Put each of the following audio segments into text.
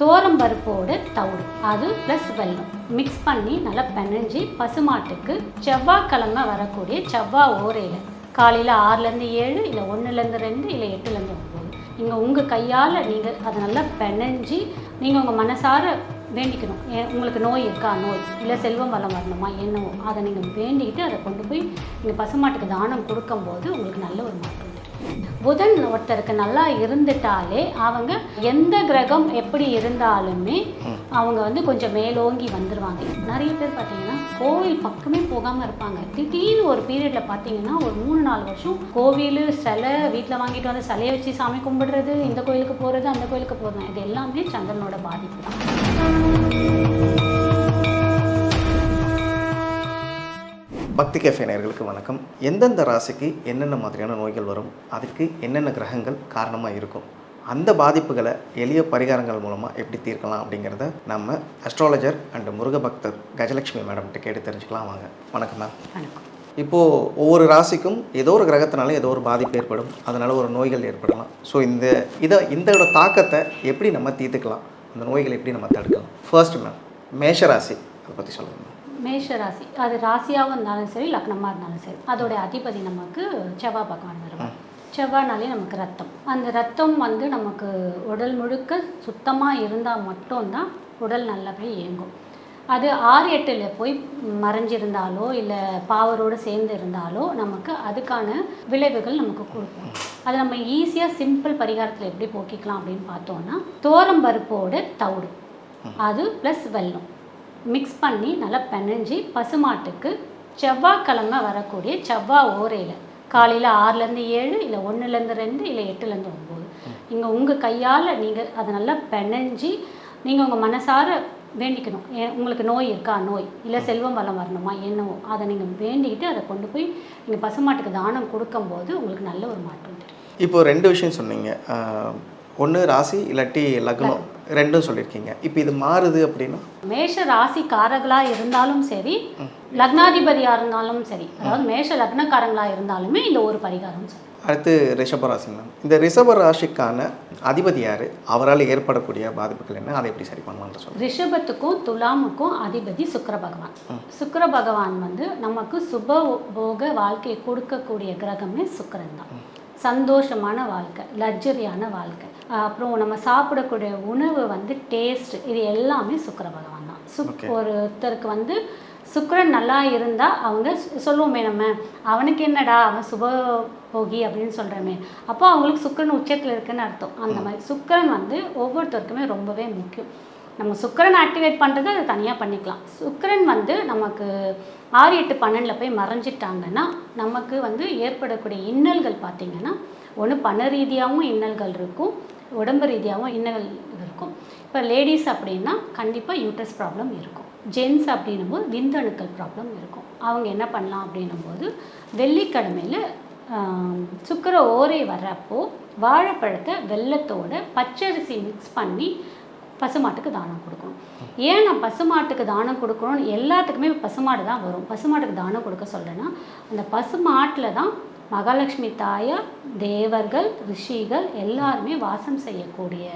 தோரம் பருப்போட தவிடு அது ப்ளஸ் வெல்லம். மிக்ஸ் பண்ணி நல்லா பெனஞ்சி பசுமாட்டுக்கு செவ்வாய்க்கிழமை வரக்கூடிய செவ்வாய் ஓரையில் காலையில் ஆறுலேருந்து ஏழு இல்லை ஒன்றுலேருந்து ரெண்டு இல்லை எட்டுலேருந்து ஒம்பது நீங்கள் உங்கள் கையால் நீங்கள் அதை நல்லா பெனஞ்சி நீங்கள் உங்கள் மனசார வேண்டிக்கணும். ஏன் உங்களுக்கு நோய் இருக்கா? நோய். இல்லை செல்வம் வளம் வரணுமா? என்னவோ. அதை நீங்கள் வேண்டிக்கிட்டு அதை கொண்டு போய் நீங்கள் பசுமாட்டுக்கு தானம் கொடுக்கும்போது உங்களுக்கு நல்ல ஒரு மாற்றம். புதன் ஒருத்தருக்கு நல்லா இருந்துட்டாலே அவங்க எந்த கிரகம் எப்படி இருந்தாலுமே அவங்க வந்து கொஞ்சம் மேலோங்கி வந்துடுவாங்க நிறைய பேர் பார்த்தீங்கன்னா கோவில் பக்கமே போகாமல் இருப்பாங்க. திடீர்னு ஒரு பீரியடில் பார்த்தீங்கன்னா ஒரு மூணு நாலு வருஷம் கோவில் சிலை வீட்டில் வாங்கிட்டு வந்து சிலையை வச்சு சாமி கும்பிடுறது இந்த கோயிலுக்கு போகிறது அந்த கோயிலுக்கு போகிறது இது எல்லாமே சந்திரனோட பாதிப்பு தான். பக்தி கேஃபே நேயர்களுக்கு வணக்கம். எந்தெந்த ராசிக்கு என்னென்ன மாதிரியான நோய்கள் வரும் அதுக்கு என்னென்ன கிரகங்கள் காரணமாக இருக்கும் அந்த பாதிப்புகளை எளிய பரிகாரங்கள் மூலமாக எப்படி தீர்க்கலாம் அப்படிங்கிறத நம்ம அஸ்ட்ராலஜர் அண்ட் முருக பக்தர் கஜலட்சுமி மேடம்கிட்ட கேட்டு தெரிஞ்சுக்கலாம் வாங்க. வணக்கம் மேம் வணக்கம். இப்போது ஒவ்வொரு ராசிக்கும் ஏதோ ஒரு கிரகத்தினால ஏதோ ஒரு பாதிப்பு ஏற்படும் அதனால் ஒரு நோய்கள் ஏற்படலாம். ஸோ இந்த இதை இதோட தாக்கத்தை எப்படி நம்ம தீர்த்துக்கலாம் அந்த நோய்களை எப்படி நம்ம தடுக்கலாம்? ஃபர்ஸ்ட் மேம் மேஷ ராசி அதை பற்றி சொல்லுங்கள் மேஷ ராசி அது ராசியாகவும் இருந்தாலும் சரி லக்னமாக இருந்தாலும் சரி. அதோடைய அதிபதி நமக்கு செவ்வாய் பகவான் வருவார். செவ்வாய்னாலே நமக்கு ரத்தம். அந்த ரத்தம் வந்து நமக்கு உடல் முழுக்க சுத்தமாக இருந்தால் மட்டும்தான் உடல் நல்லபடியாக இயங்கும். அது ஆறு எட்டில் போய் மறைஞ்சிருந்தாலோ இல்லை பாவரோடு சேர்ந்து இருந்தாலோ நமக்கு அதுக்கான விளைவுகள் நமக்கு கொடுக்கும். அதை நம்ம ஈஸியாக சிம்பிள் பரிகாரத்தில் எப்படி போக்கிக்கலாம் அப்படின்னு பார்த்தோம்னா தோரம் பருப்போட தவிடு. அது ப்ளஸ் வெல்லம். மிக்ஸ் பண்ணி நல்லா பெனஞ்சி பசுமாட்டுக்கு செவ்வாய்க்கிழமை வரக்கூடிய செவ்வாய் ஓரையில் காலையில் ஆறுலேருந்து ஏழு இல்லை ஒன்றுலேருந்து ரெண்டு இல்லை எட்டுலேருந்து ஒம்பது. நீங்கள் உங்கள் கையால் நீங்கள் அதை நல்லா பெனஞ்சி நீங்கள் உங்கள் மனசார வேண்டிக்கணும். ஏன் உங்களுக்கு நோய் இருக்கா? நோய். இல்லை செல்வம் வளம் வரணுமா? என்னவோ. அதை நீங்கள் வேண்டிக்கிட்டு அதை கொண்டு போய் நீங்கள் பசுமாட்டுக்கு தானம் கொடுக்கும்போது உங்களுக்கு நல்ல ஒரு மாற்றம் தெரியும் இப்போ ரெண்டு விஷயம் சொன்னீங்க. ஒன்று ராசி இல்லாட்டி லக்னம். ரெண்டும் சொல்லியிருக்கீங்க. இப்போ இது மாறுது அப்படின்னா? மேஷ ராசிக்காரர்களாக இருந்தாலும் சரி லக்னாதிபதியாக இருந்தாலும் சரி அதாவது மேஷ லக்னக்காரங்களாக இருந்தாலுமே இந்த ஒரு பரிகாரம் சரி. அடுத்து ரிஷப ராசி மேம். இந்த ரிஷப ராசிக்கான அதிபதி யார்? அவரால் ஏற்படக்கூடிய பாதிப்புகள் என்ன? அதை எப்படி சரி பண்ணலாம்னு சொல்லுங்கள் ரிஷபத்துக்கும் துலாமுக்கும் அதிபதி சுக்கிர பகவான். சுக்கிர பகவான் வந்து நமக்கு சுப போக வாழ்க்கையை கொடுக்கக்கூடிய கிரகமே சுக்கிரன் தான். சந்தோஷமான வாழ்க்கை லக்ஸரியான வாழ்க்கை. அப்புறம் நம்ம சாப்பிடக்கூடிய உணவு வந்து டேஸ்ட் இது எல்லாமே சுக்கிர பகவான் தான். சுக் ஒருத்தருக்கு வந்து சுக்கிரன் நல்லா இருந்தால் அவங்க சொல்லுவோமே நம்ம அவனுக்கு என்னடா அவன் சுப போகி அப்படின்னு சொல்கிறோமே அப்போ அவங்களுக்கு சுக்கிரன் உச்சத்தில் இருக்குன்னு அர்த்தம். அந்த மாதிரி சுக்கிரன் வந்து ஒவ்வொருத்தருக்குமே ரொம்பவே முக்கியம். நம்ம சுக்கிரன் ஆக்டிவேட் பண்ணுறது அதை தனியாக பண்ணிக்கலாம். சுக்கிரன் வந்து நமக்கு ஆறு எட்டு பன்னெண்டில் போய் மறைஞ்சிட்டாங்கன்னா நமக்கு வந்து ஏற்படக்கூடிய இன்னல்கள் பார்த்திங்கன்னா ஒன்று பண ரீதியாகவும் இன்னல்கள் இருக்கும் உடம்பு ரீதியாகவும் இன்னல் இருக்கும். இப்போ லேடிஸ் அப்படின்னா கண்டிப்பாக யூட்ரஸ் ப்ராப்ளம் இருக்கும். ஜென்ஸ் அப்படின்னும் போது விந்தணுக்கள் ப்ராப்ளம் இருக்கும். அவங்க என்ன பண்ணலாம் அப்படின்னும் போது வெள்ளிக்கிழமையில் சுக்கர ஓரை வர்றப்போ வாழைப்பழத்தை வெள்ளத்தோட பச்சரிசி மிக்ஸ் பண்ணி பசுமாட்டுக்கு தானம் கொடுக்கணும். ஏன் நான் பசுமாட்டுக்கு தானம் கொடுக்கணும்னு எல்லாத்துக்குமே பசுமாடு தான் வரும். பசுமாட்டுக்கு தானம் கொடுக்க சொல்கிறேன்னா அந்த பசுமாட்டில் தான் மகாலட்சுமி தாயார் தேவர்கள் ரிஷிகள் எல்லாருமே வாசம் செய்யக்கூடிய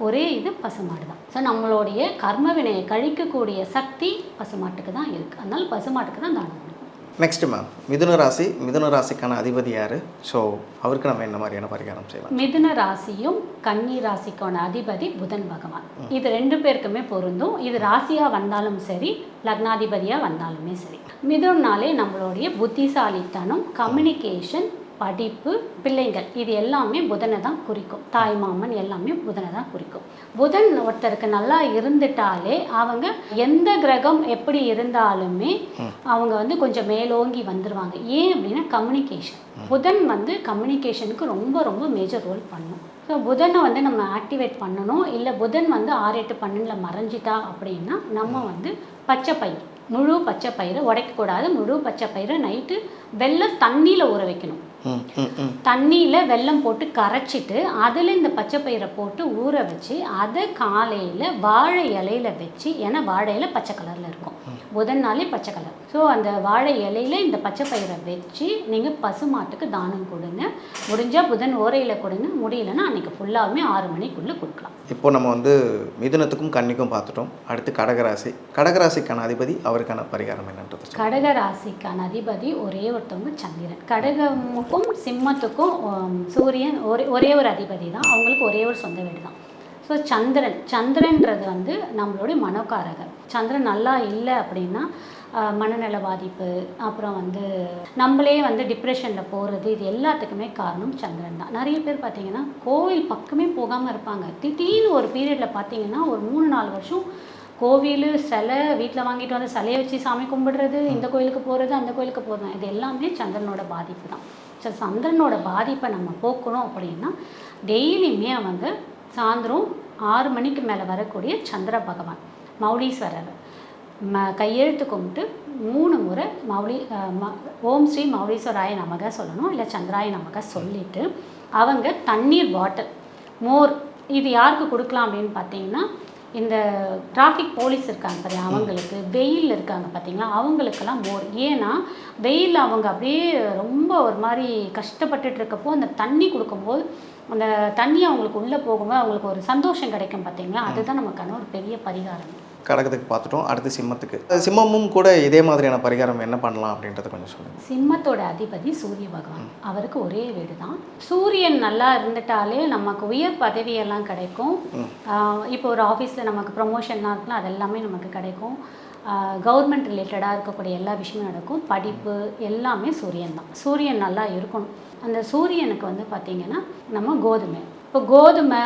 ஒரே இது பசுமாடு தான் ஸோ நம்மளுடைய கர்ம வினையை கழிக்கக்கூடிய சக்தி பசுமாட்டுக்கு தான் இருக்குது அதனால பசுமாட்டுக்கு தான் தானம் கொடுக்கணும் நெக்ஸ்ட் மேம் மிதுன ராசி மிதுன ராசிக்கான அதிபதி யார்? ஸோ அவருக்கு நம்ம என்ன மாதிரியான பரிகாரம் செய்யலாம்? மிதுன ராசியும் கன்னி ராசிக்கான அதிபதி புதன் பகவான். இது ரெண்டு பேருக்குமே பொருந்தும். இது ராசியாக வந்தாலும் சரி லக்னாதிபதியாக வந்தாலுமே சரி. மிதுன்னாலே நம்மளுடைய புத்திசாலித்தனம் கம்யூனிகேஷன் படிப்பு பிள்ளைங்கள் இது எல்லாமே புதனை தான் குறிக்கும். தாய் மாமன் எல்லாமே புதனை தான் குறிக்கும். புதன் ஒருத்தருக்கு நல்லா இருந்துட்டாலே அவங்க எந்த கிரகம் எப்படி இருந்தாலுமே அவங்க வந்து கொஞ்சம் மேலோங்கி வந்துடுவாங்க ஏன் அப்படின்னா கம்யூனிகேஷன் புதன் வந்து கம்யூனிகேஷனுக்கு ரொம்ப ரொம்ப மேஜர் ரோல் பண்ணும். ஸோ புதனை வந்து நம்ம ஆக்டிவேட் பண்ணணும். இல்லை புதன் வந்து ஆறு எட்டு பன்னெண்டில் மறைஞ்சிட்டா அப்படின்னா நம்ம வந்து பச்சை பயிர் முழு பச்சை பயிரை உடைக்கக்கூடாது. முழு பச்சை பயிரை நைட்டு வெள்ளை தண்ணியில் ஊற வைக்கணும். தண்ணியில் வெல்லம் போட்டு கரைச்சிட்டு அதில் இந்த பச்சை பயிரை போட்டு ஊற வச்சு அதை காலையில் வாழை இலையில வச்சு ஏன்னா வாழை இலை பச்சை கலரில் இருக்கும். புதன் நாளே பச்சை கலர் ஸோ அந்த வாழை இலையில இந்த பச்சை பயிரை வச்சு நீங்கள் பசுமாட்டுக்கு தானம் கொடுங்க. முடிஞ்சால் புதன் ஓரையில் கொடுங்க. முடியலன்னா அன்றைக்கி ஃபுல்லாகவுமே ஆறு மணிக்குள்ளே கொடுக்கலாம். இப்போ நம்ம வந்து மிதுனத்துக்கும் கன்னிக்கும் பார்த்துட்டோம். அடுத்து கடகராசி. கடகராசிக்கான அதிபதி அவருக்கான பரிகாரம் என்னன்றது சொல்லுங்க. கடக ராசிக்கான அதிபதி ஒரே ஒருத்தவங்க சந்திரன். கடகமுக்கும் சிம்மத்துக்கும் சூரியன் ஒரே ஒரே ஒரு அதிபதி தான். அவங்களுக்கு ஒரே ஒரு சொந்த வீடு தான். ஸோ சந்திரன் சந்திரன்றது வந்து நம்மளுடைய மனோக்காரகர் சந்திரன் நல்லா இல்லை அப்படின்னா மனநல பாதிப்பு அப்புறம் வந்து நம்மளே வந்து டிப்ரெஷனில் போகிறது இது எல்லாத்துக்குமே காரணம் சந்திரன் தான். நிறைய பேர் பார்த்தீங்கன்னா கோவில் பக்கமே போகாமல் இருப்பாங்க. திடீர்னு ஒரு பீரியடில் பார்த்தீங்கன்னா ஒரு மூணு நாலு வருஷம் கோவில் சிலை வீட்டில் வாங்கிட்டு வந்து சிலையை வச்சு சாமி கும்பிடுறது இந்த கோயிலுக்கு போகிறது அந்த கோயிலுக்கு போகிறது இது எல்லாமே சந்திரனோட பாதிப்பு தான் ஸோ சந்திரனோட பாதிப்பை நம்ம போக்கணும் அப்படின்னா டெய்லியுமே அவங்க சாயந்தரம் ஆறு மணிக்கு மேலே வரக்கூடிய சந்திர பகவான் மௌலீஸ்வரர். ம கையெழுத்து கும்பிட்டு மூணு முறை மௌலி ஓம் ஸ்ரீ மௌலீஸ்வராய நமக சொல்லணும் இல்லை சந்திராய நமக சொல்லிட்டு அவங்க தண்ணீர் பாட்டில் மோர் இது யாருக்கு கொடுக்கலாம் அப்படின்னு பார்த்தீங்கன்னா இந்த டிராஃபிக் போலீஸ் இருக்காங்க பாரு அவங்களுக்கு வெயில் இருக்காங்க பார்த்தீங்களா அவங்களுக்கெல்லாம் மோர் ஏன்னா வெயில் அவங்க அப்படியே ரொம்ப ஒரு மாதிரி கஷ்டப்பட்டுட்டு இருக்கப்போ அந்த தண்ணி கொடுக்கும்போது அந்த தண்ணி அவங்களுக்கு உள்ளே போகும்போது அவங்களுக்கு ஒரு சந்தோஷம் கிடைக்கும் பார்த்தீங்களா அதுதான் நமக்கான ஒரு பெரிய பரிகாரம். கடகத்துக்கு பார்த்துட்டோம். அடுத்து சிம்மத்துக்கு. சிம்மமும் கூட இதே மாதிரியான பரிகாரம் என்ன பண்ணலாம் அப்படின்றத கொஞ்சம் சொல்லுங்கள் சிம்மத்தோட அதிபதி சூரிய பகவான். அவருக்கு ஒரே வீடு தான் சூரியன் நல்லா இருந்துட்டாலே நமக்கு உயர் பதவியெல்லாம் கிடைக்கும். இப்போ ஒரு ஆஃபீஸில் நமக்கு ப்ரொமோஷன்லாம் இருக்குல்ல அது எல்லாமே நமக்கு கிடைக்கும். கவர்மெண்ட் ரிலேட்டடாக இருக்கக்கூடிய எல்லா விஷயமும் நடக்கும். படிப்பு எல்லாமே சூரியன் தான் சூரியன் நல்லா இருக்கணும். அந்த சூரியனுக்கு வந்து பார்த்திங்கன்னா நம்ம கோதுமை. இப்போ கோதுமை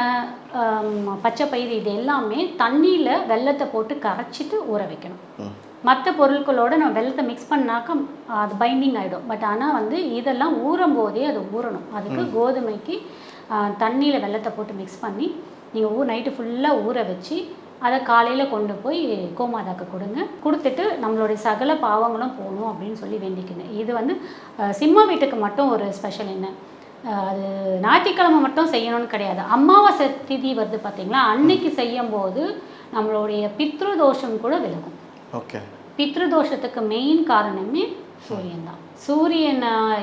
பச்சை பயிறு இது எல்லாமே தண்ணியில் வெல்லத்தை போட்டு கரைச்சிட்டு ஊற வைக்கணும். மற்ற பொருட்களோட நம்ம வெள்ளத்தை மிக்ஸ் பண்ணாக்க அது பைண்டிங் ஆகிடும் பட் ஆனால் வந்து இதெல்லாம் ஊறும் போதே அது ஊறணும். அதுக்கு கோதுமைக்கு தண்ணியில் வெள்ளத்தை போட்டு மிக்ஸ் பண்ணி நீங்கள் ஊ நைட்டு ஃபுல்லாக ஊற வச்சு அதை காலையில் கொண்டு போய் கோமாதாக்கு கொடுங்க. கொடுத்துட்டு நம்மளுடைய சகல பாவங்களும் போகணும் அப்படின்னு சொல்லி வேண்டிக்கணும் இது வந்து சிம்ம வீட்டுக்கு மட்டும் ஒரு ஸ்பெஷல் என்ன? அது ஞாயிற்றுக்கிழமை மட்டும் செய்யணும்னு கிடையாது. அமாவாசை திதி வருது பார்த்தீங்களா அன்னைக்கு செய்யும்போது நம்மளுடைய பித்ரு தோஷம் கூட விலகும். ஓகே. பித்ருதோஷத்துக்கு மெயின் காரணமே சூரியன் தான். சூரியன்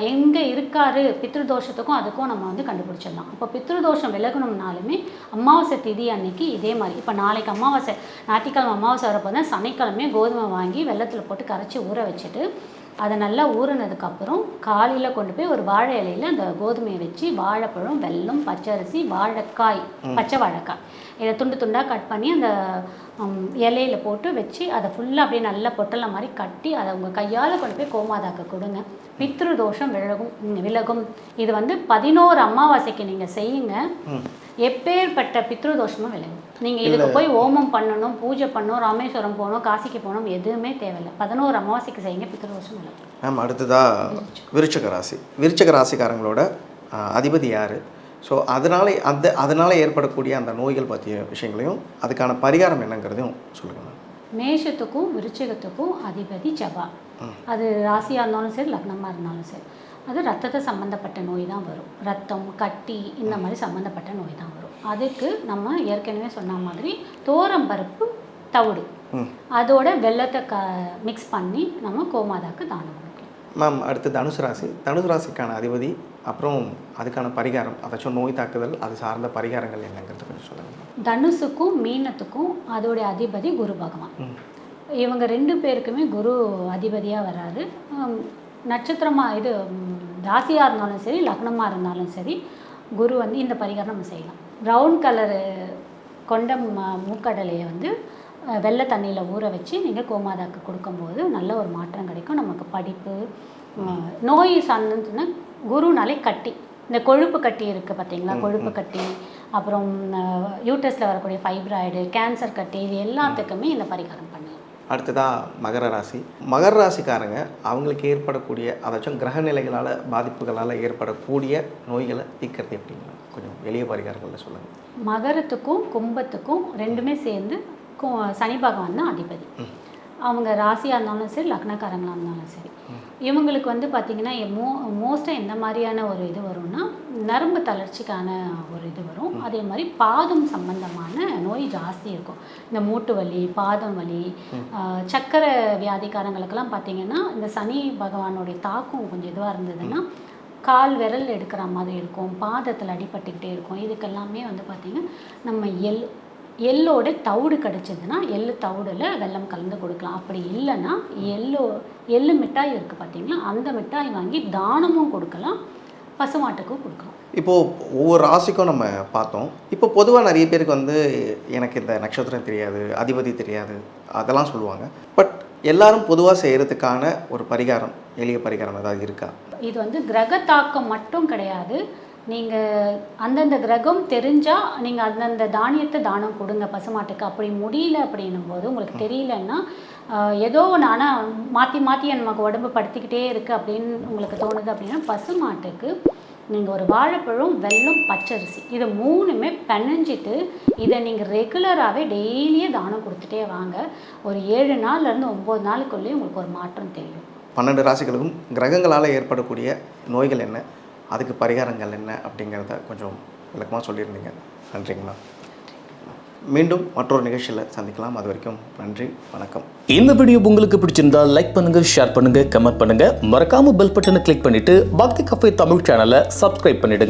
எங்க இருக்காரு பித்ருதோஷத்துக்கும் அதுக்கும் நம்ம வந்து கண்டுபிடிச்சிடலாம். இப்போ பித்ருதோஷம் விலகணும்னாலுமே அமாவாசை திதி அன்னைக்கு இதே மாதிரி. இப்போ நாளைக்கு அமாவாசை ஞாயிற்றுக்கிழமை அமாவாசை வரப்போ தான் சனிக்கிழமை கோதுமை வாங்கி வெள்ளத்தில் போட்டு கரைச்சி ஊற வச்சுட்டு அதை நல்லா ஊறினதுக்கப்புறம் காலையில் கொண்டு போய் ஒரு வாழை இலையில் அந்த கோதுமையை வச்சு வாழைப்பழம் வெல்லம் பச்சரிசி வாழைக்காய் பச்சை வாழைக்காய். இதை துண்டு துண்டாக கட் பண்ணி அந்த இலையில போட்டு வச்சு அதை ஃபுல்லாக அப்படியே நல்ல பொட்டலை மாதிரி கட்டி அதை உங்கள் கையால் கொண்டு போய் கோமாதாக்கு கொடுங்க. பித்ரு தோஷம் விலகும் விலகும். இது வந்து பதினோரு அமாவாசைக்கு நீங்கள் செய்யுங்க. எப்பேற்பட்ட பித்ரு தோஷமும் விலகும் நீங்கள் இதுக்கு போய் ஓமம் பண்ணணும் பூஜை பண்ணணும் ராமேஸ்வரம் போகணும் காசிக்கு போகணும் எதுவுமே தேவையில்லை. பதினோரு அமாவாசைக்கு செய்யுங்க பித்ரு தோஷம் விலகும் மேம் அடுத்ததாக விருச்சக ராசி. விருச்சக ராசிக்காரங்களோட அதிபதி யார்? ஸோ அதனால அந்த அதனால் ஏற்படக்கூடிய அந்த நோய்கள் பற்றிய விஷயங்களையும் அதுக்கான பரிகாரம் என்னங்கிறதையும் சொல்லுங்கள் மேம். மேஷத்துக்கும் விருச்சிகத்துக்கும் அதிபதி ஜபா அது ராசியாக இருந்தாலும் சரி லக்னமாக இருந்தாலும் சரி. அது ரத்தத்தை சம்மந்தப்பட்ட நோய் தான் வரும். ரத்தம் கட்டி இந்த மாதிரி சம்மந்தப்பட்ட நோய் தான் வரும். அதுக்கு நம்ம ஏற்கனவே சொன்ன மாதிரி தோரம் பருப்பு தவிடு. அதோட வெள்ளத்தை க மிக்ஸ் பண்ணி நம்ம கோமாதாக்கு தானம் கொடுக்கலாம். மேம் அடுத்து தனுசு ராசி. தனுசு ராசிக்கான அதிபதி அப்புறம் அதுக்கான பரிகாரம் அதாச்சும் நோய் தாக்குதல் அது சார்ந்த பரிகாரங்கள் என்னங்கிறது கொஞ்சம் சொல்லுங்கள் தனுசுக்கும் மீனத்துக்கும் அதோடைய அதிபதி குரு பகவான். இவங்க ரெண்டு பேருக்குமே குரு அதிபதியாக வராரு. ஹம், நட்சத்திரமா இது ராசியாக இருந்தாலும் சரி லக்னமாக இருந்தாலும் சரி குரு வந்து இந்த பரிகாரம் நம்ம செய்யலாம். ப்ரௌன் கலரு கொண்ட மூக்கடலையை வந்து வெள்ளை தண்ணியில் ஊற வச்சு நீங்கள் கோமாதாக்கு கொடுக்கும்போது நல்ல ஒரு மாற்றம் கிடைக்கும். நமக்கு படிப்பு நோய் சார்ந்துன்னா குருனாலே கட்டி. இந்த கொழுப்பு கட்டி இருக்குது பார்த்தீங்களா கொழுப்பு கட்டி அப்புறம் யூட்டஸில் வரக்கூடிய ஃபைப்ராய்டு கேன்சர் கட்டி இது எல்லாத்துக்குமே இந்த பரிகாரம் பண்ணலாம். அடுத்ததாக மகர ராசி. மகர ராசிக்காரங்க அவங்களுக்கு ஏற்படக்கூடிய அதாச்சும் கிரக நிலைகளால் பாதிப்புகளால் ஏற்படக்கூடிய நோய்களை தீர்க்கறது எப்படிங்க? கொஞ்சம் எளிய பரிகாரங்களில் சொல்லுங்கள் மகரத்துக்கும் கும்பத்துக்கும் ரெண்டுமே சேர்ந்து கு- சனி பகவான் தான் அதிபதி. அவங்க ராசியாக இருந்தாலும் சரி லக்னக்காரங்களாக இருந்தாலும் சரி. இவங்களுக்கு வந்து பார்த்திங்கன்னா மோ மோஸ்ட்டாக எந்த மாதிரியான ஒரு இது வரும்னா நரம்பு தளர்ச்சிக்கான ஒரு இது வரும். அதே மாதிரி பாதம் சம்பந்தமான நோய் ஜாஸ்தி இருக்கும். இந்த மூட்டு வலி பாதம் வலி சக்கரை வியாதிக்காரங்களுக்கெல்லாம் பார்த்திங்கன்னா இந்த சனி பகவானுடைய தாக்கம் கொஞ்சம் இதுவாக இருந்ததுன்னா கால் விரல் எடுக்கிற மாதிரி இருக்கும் பாதத்தில் அடிபட்டுக்கிட்டே இருக்கும். இதுக்கெல்லாமே வந்து பார்த்திங்கன்னா நம்ம எள் எள்ளோட தவிடு கிடச்சிதுன்னா எள்ளு தவிடில் வெல்லம் கலந்து கொடுக்கலாம். அப்படி இல்லைன்னா எள்ளோ எள்ளு மிட்டாய் இருக்குது பார்த்தீங்களா அந்த மிட்டாய் வாங்கி தானமும் கொடுக்கலாம் பசுமாட்டுக்கும் கொடுக்கலாம். இப்போது ஒவ்வொரு ராசிக்கும் நம்ம பார்த்தோம். இப்போ பொதுவாக நிறைய பேருக்கு வந்து எனக்கு இந்த நட்சத்திரம் தெரியாது அதிபதி தெரியாது அதெல்லாம் சொல்லுவாங்க. பட் எல்லாரும் பொதுவாக செய்கிறதுக்கான ஒரு பரிகாரம் எளிய பரிகாரம் ஏதாவது இருக்கா? இது வந்து கிரக தாக்கம் மட்டும் கிடையாது. நீங்கள் அந்தந்த கிரகம் தெரிஞ்சால் நீங்கள் அந்தந்த தானியத்தை தானம் கொடுங்க பசுமாட்டுக்கு. அப்படி முடியல அப்படின்னும் போது உங்களுக்கு தெரியலன்னா ஏதோ ஒன்று ஆனால் மாற்றி மாற்றி நமக்கு உடம்பு படுத்திக்கிட்டே இருக்குது அப்படின்னு உங்களுக்கு தோணுது அப்படின்னா பசுமாட்டுக்கு நீங்கள் ஒரு வாழைப்பழம் வெல்லம் பச்சரிசி இது மூணுமே பிணைஞ்சிட்டு இதை நீங்கள் ரெகுலராகவே டெய்லியே தானம் கொடுத்துட்டே வாங்க. ஒரு ஏழு நாள்லேருந்து ஒம்பது நாளுக்குள்ளேயே உங்களுக்கு ஒரு மாற்றம் தெரியும். பன்னெண்டு ராசிகளுக்கும் கிரகங்களால் ஏற்படக்கூடிய நோய்கள் என்ன? அதுக்கு பரிகாரங்கள் என்ன அப்படிங்கிறத கொஞ்சம் விளக்கமாக சொல்லியிருந்தீங்க. நன்றிங்கண்ணா மீண்டும் மற்றொரு நிகழ்ச்சியில் சந்திக்கலாம். அது வரைக்கும் நன்றி வணக்கம். இந்த வீடியோ உங்களுக்கு பிடிச்சிருந்தா லைக் பண்ணுங்க ஷேர் பண்ணுங்க கமெண்ட் பண்ணுங்க. மறக்காம பெல் பட்டனை கிளிக் பண்ணிட்டு பக்தி கஃபே தமிழ் சேனலை சப்ஸ்கிரைப் பண்ணிடுங்க.